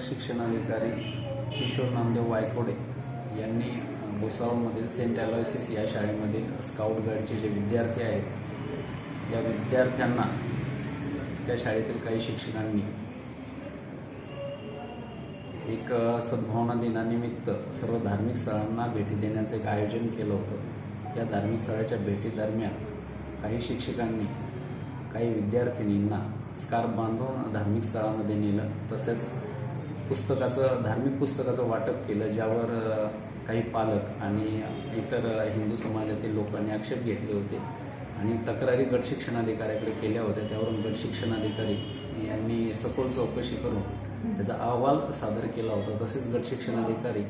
शिक्षणाधिकारी किशोर नामदेव वायकोडे यांनी भुसावळमधील सेंट अलोयसिस या शाळेमधील स्काउट गाईडचे जे विद्यार्थी आहेत या विद्यार्थ्यांना त्या शाळेतील काही शिक्षकांनी एक सद्भावना दिनानिमित्त सर्व धार्मिक स्थळांना भेटी देण्याचं एक आयोजन केलं होतं. या धार्मिक स्थळाच्या भेटीदरम्यान काही शिक्षकांनी काही विद्यार्थिनींना स्कार्फ बांधून धार्मिक स्थळामध्ये नेलं. तसेच पुस्तकाचं धार्मिक पुस्तकाचं वाटप केलं ज्यावर काही पालक आणि इतर हिंदू समाजातील लोकांनी आक्षेप घेतले होते आणि तक्रारी गट शिक्षणाधिकाऱ्याकडे केल्या होत्या. त्यावरून गट शिक्षणाधिकारी यांनी सखोल चौकशी करून त्याचा अहवाल सादर केला होता. तसेच गट शिक्षणाधिकारी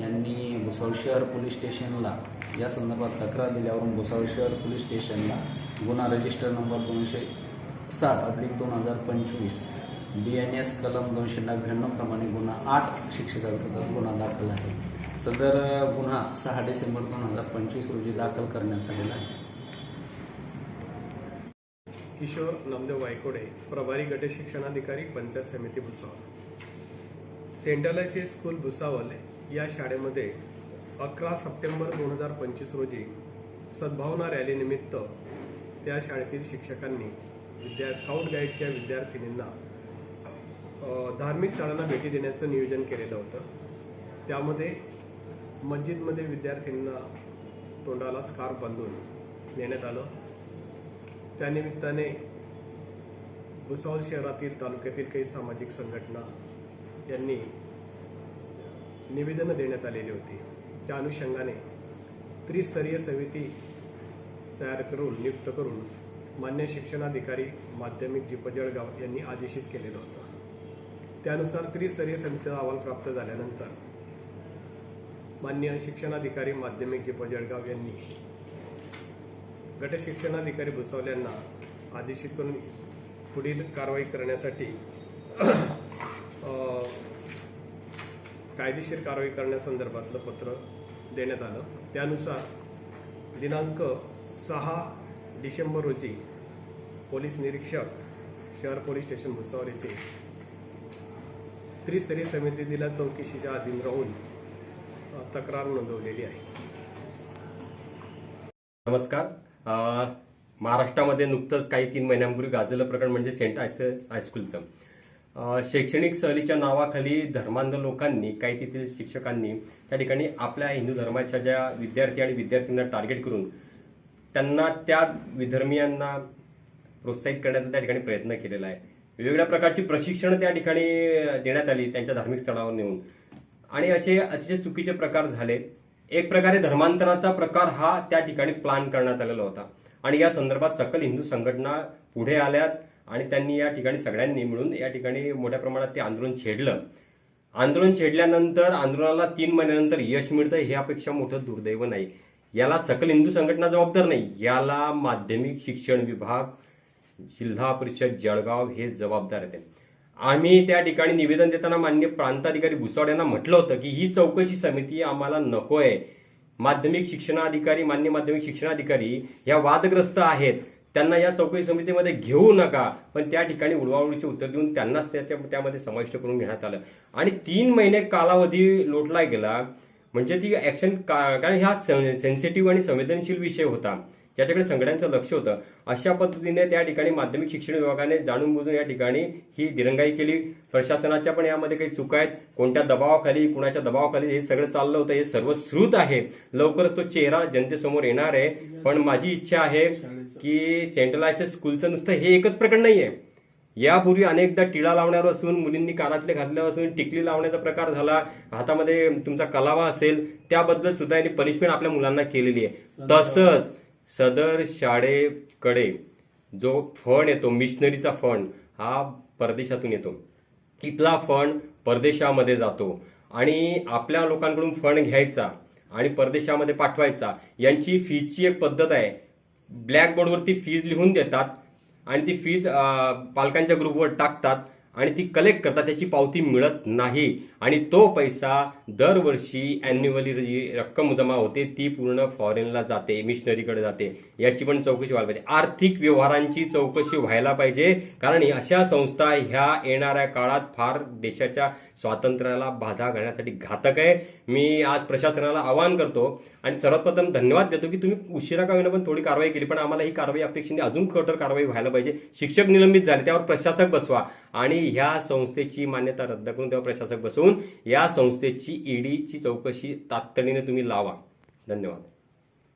यांनी भुसावळ शहर पोलीस स्टेशनला या संदर्भात तक्रार दिल्यावरून भुसावळ शहर पोलीस स्टेशनला गुन्हा रजिस्टर नंबर दोनशे साठ अब्लिक दोन हजार पंचवीस बी एन एस कलम दोनशे नव्याण्णव प्रमाणे गुन्हा आठ शिक्षकाविरोधात गुन्हा दाखल आहे. सदर गुन्हा सहा डिसेंबर दोन हजार पंचवीस रोजी दाखल करण्यात आलेला आहे. किशोर नामदेव वायकोडे प्रभारी गट शिक्षणाधिकारी पंचायत समिती भुसावळ. सेंट्रल स्कूल भुसावळ या शाळेमध्ये अकरा सप्टेंबर दोन हजार पंचवीस रोजी सद्भावना रॅलीनिमित्त त्या शाळेतील शिक्षकांनी विद्या स्काउट गाईडच्या विद्यार्थिनींना धार्मिक स्थळांना भेटी देण्याचं नियोजन केलेलं होतं. त्यामध्ये मस्जिदमध्ये विद्यार्थ्यांना तोंडाला स्कार्फ बांधून नेण्यात आलं. त्यानिमित्ताने भुसावळ शहरातील तालुक्यातील काही सामाजिक संघटना यांनी निवेदनं देण्यात आलेली होती. त्या अनुषंगाने त्रिस्तरीय समिती तयार करून नियुक्त करून मान्य शिक्षणाधिकारी माध्यमिक जी जळगाव यांनी आदेशित केलेलं होतं. त्यानुसार त्रिस्तरीय समितीचा अहवाल प्राप्त झाल्यानंतर मान्य शिक्षणाधिकारी माध्यमिक जे जळगाव यांनी गट शिक्षणाधिकारी भुसावल यांना आदेशित करून पुढील कारवाई करण्यासाठी कायदेशीर कारवाई करण्यासंदर्भातलं पत्र देण्यात आलं. त्यानुसार दिनांक सहा डिसेंबर रोजी पोलीस निरीक्षक शहर पोलीस स्टेशन भुसावळ येथे त्रिस्तरीय समितीला चौकशीच्या अधीन राहून तक्रार नोंदवलेली आहे. नमस्कार. महाराष्ट्रामध्ये नुकतंच काही तीन महिन्यांपूर्वी गाजलेलं प्रकरण म्हणजे सेंट आयस हायस्कूलचं. शैक्षणिक सहलीच्या नावाखाली धर्मांध लोकांनी काही तेथील शिक्षकांनी त्या ठिकाणी आपल्या हिंदू धर्माच्या ज्या विद्यार्थी आणि विद्यार्थ्यांना टार्गेट करून त्यांना त्या विधर्मीयांना प्रोत्साहित करण्याचा त्या ठिकाणी प्रयत्न केलेला आहे. वेगवेगळ्या प्रकारची प्रशिक्षण त्या ठिकाणी देण्यात आली त्यांच्या धार्मिक स्थळावर नेऊन. आणि असे अतिशय चुकीचे प्रकार झाले. एक प्रकारे धर्मांतराचा प्रकार हा त्या ठिकाणी प्लान करण्यात आलेला होता. आणि या संदर्भात सकल हिंदू संघटना पुढे आल्यात आणि त्यांनी या ठिकाणी सगळ्यांनी मिळून या ठिकाणी मोठ्या प्रमाणात ते आंदोलन छेडलं. आंदोलन छेडल्यानंतर आंदोलनाला तीन महिन्यानंतर यश मिळतं हे अपेक्षा मोठं दुर्दैव नाही. याला सकल हिंदू संघटना जबाबदार नाही. याला माध्यमिक शिक्षण विभाग जिल्हा परिषद जळगाव हे जबाबदार आहेत. आम्ही त्या ठिकाणी निवेदन देताना मान्य प्रांताधिकारी भुसावळ यांना म्हटलं होतं की ही चौकशी समिती आम्हाला नको आहे माध्यमिक शिक्षणाधिकारी मान्य माध्यमिक शिक्षणाधिकारी या वादग्रस्त आहेत. त्यांना या चौकशी समितीमध्ये घेऊ नका. पण त्या ठिकाणी उडवाउडीचे उत्तर देऊन त्यांनाच त्याच्या त्यामध्ये समाविष्ट करून घेण्यात आलं. आणि तीन महिने कालावधी लोटला गेला. म्हणजे ती ॲक्शन का कारण हा सेन्सिटिव्ह आणि संवेदनशील विषय होता. त्याच्याकडे सगळ्यांचं लक्ष होतं. अशा पद्धतीने त्या ठिकाणी माध्यमिक शिक्षण विभागाने जाणून बुजून या ठिकाणी ही दिरंगाई केली. प्रशासनाच्या पण यामध्ये काही चुका आहेत. कोणत्या दबावाखाली कुणाच्या दबावाखाली हे सगळं चाललं होतं हे सर्व श्रुत आहे. लवकरच तो चेहरा जनतेसमोर येणार आहे. पण माझी इच्छा आहे की सेंट्रलायसेस स्कूलचं नुसतं हे एकच प्रकरण नाहीये. यापूर्वी अनेकदा टिळा लावण्यावर असून मुलींनी कानातले घातल्यावर असून टिकली लावण्याचा प्रकार झाला. हातामध्ये तुमचा कलावा असेल त्याबद्दल सुद्धा यांनी पनिशमेंट आपल्या मुलांना केलेली आहे. तसंच सदर शाळेकडे जो फंड येतो मिशनरीचा फंड हा परदेशातून येतो. इथला फंड परदेशामध्ये जातो. आणि आपल्या लोकांकडून फंड घ्यायचा आणि परदेशामध्ये पाठवायचा यांची फीजची एक पद्धत आहे. ब्लॅकबोर्डवरती फीज लिहून देतात आणि ती फीज पालकांच्या ग्रुपवर टाकतात आणि ती कलेक्ट करतात. त्याची पावती मिळत नाही. आणि तो पैसा दरवर्षी अॅन्युअली जी रक्कम जमा होते ती पूर्ण फॉरेनला जाते मिशनरीकडे जाते. याची पण चौकशी व्हायला पाहिजे. आर्थिक व्यवहारांची चौकशी व्हायला पाहिजे. कारण अशा संस्था ह्या येणाऱ्या काळात फार देशाच्या स्वातंत्र्याला बाधा घालण्यासाठी घातक आहे. मी आज प्रशासनाला आवाहन करतो आणि सर्वात प्रथम धन्यवाद देतो की तुम्ही उशिरा का होईना पण थोडी कारवाई केली. पण आम्हाला ही कारवाई अपेक्षेने अजून कठोर कारवाई व्हायला पाहिजे. शिक्षक निलंबित झाले त्यावर प्रशासक बसवा. आणि ह्या संस्थेची मान्यता रद्द करून त्यावर प्रशासक बसवून या संस्थेची ईडीची चौकशी तातडीने तुम्ही लावा. धन्यवाद.